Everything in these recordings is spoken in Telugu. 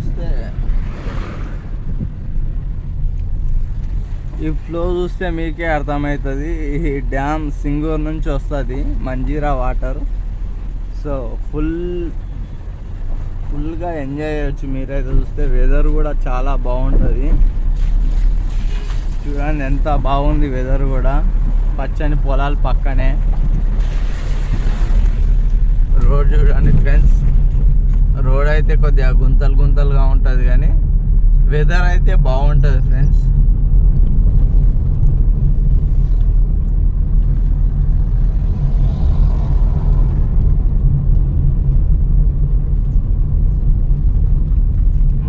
చూస్తే. ఈ ఫ్లో చూస్తే మీకే అర్థమవుతుంది. ఈ డ్యామ్ సింగూర్ నుంచి వస్తుంది మంజీరా వాటర్ సో ఫుల్ ఫుల్గా ఎంజాయ్ చేయొచ్చు. మీరైతే చూస్తే వెదర్ కూడా చాలా బాగుంటుంది. చూడండి ఎంత బాగుంది వెదర్ కూడా. పచ్చని పొలాలు పక్కనే. రోడ్ చూడండి ఫ్రెండ్స్ రోడ్ అయితే కొద్దిగా గుంతలు గుంతలుగా ఉంటుంది కానీ వెదర్ అయితే బాగుంటుంది ఫ్రెండ్స్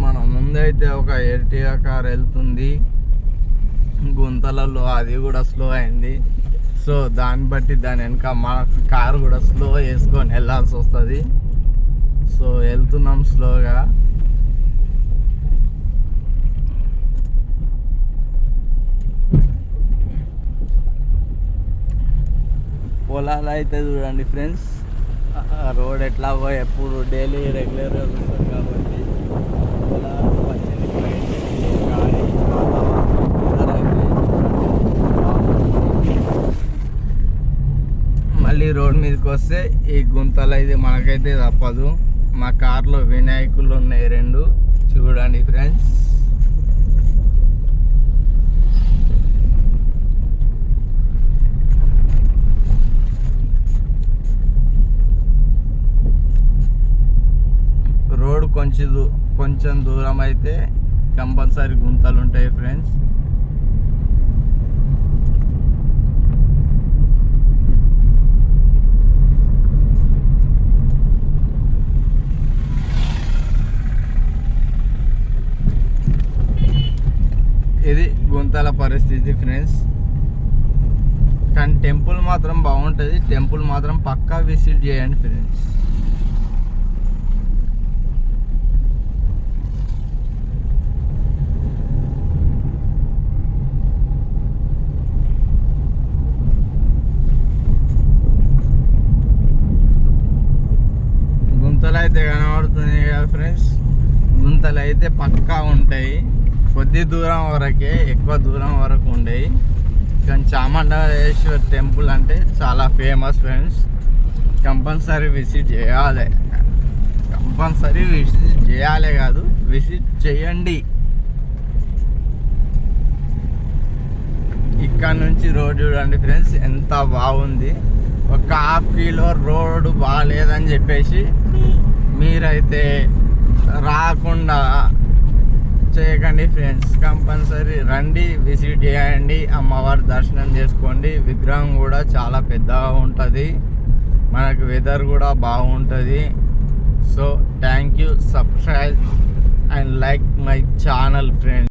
మన ముందైతే ఒక ఎర్టిగా కార్ వెళ్తుంది. గుంతలలో అది కూడా స్లో అయింది. సో దాన్ని బట్టి దాని వెనక మన కార్ కూడా స్లో వేసుకొని వెళ్ళాల్సి వస్తుంది. సో వెళ్తున్నాం స్లోగా. పొలాలు అయితే చూడండి ఫ్రెండ్స్. రోడ్ ఎట్లాగో ఎప్పుడు డైలీ రెగ్యులర్గా చూస్తాం కాబట్టి. పొలాలు పచ్చని గాలి. మళ్ళీ రోడ్ మీదకి వస్తే ఈ గుంతలు అయితే మనకైతే తప్పదు. మా కార్లో వినాయకులు ఉన్నాయి రెండు. చూడండి ఫ్రెండ్స్. రోడ్ కొంచెం దూ- కొంచెం దూరం అయితే కంపల్సరీ గుంతలు ఉంటాయి ఫ్రెండ్స్. ఇది గుంతల పరిస్థితి ఫ్రెండ్స్ కానీ టెంపుల్ మాత్రం బాగుంటుంది. టెంపుల్ మాత్రం పక్కా విజిట్ చేయండి ఫ్రెండ్స్ గుంతలు అయితే కనబడుతున్నాయి కదా ఫ్రెండ్స్ గుంతలు అయితే పక్కా ఉంటాయి. కొద్ది దూరం వరకే ఎక్కువ దూరం వరకు ఉండేవి కానీ చాముండేశ్వర్ టెంపుల్ అంటే చాలా ఫేమస్ ఫ్రెండ్స్. కంపల్సరీ విజిట్ చేయాలి. కంపల్సరీ విజిట్ చేయాలి కాదు విజిట్ చేయండి. ఇక్కడ నుంచి రోడ్ చూడండి ఫ్రెండ్స్ ఎంత బాగుంది. ఒక హాఫ్ కిలో రోడ్డు బాగాలేదని చెప్పేసి మీరైతే రాకుండా చేయకండి ఫ్రెండ్స్. కంపల్సరీ రండి విజిట్ చేయండి అమ్మవారి దర్శనం చేసుకోండి. విగ్రహం కూడా చాలా పెద్దగా ఉంటుంది. మనకు వెదర్ కూడా బాగుంటుంది. So thank you subscribe and like my channel friends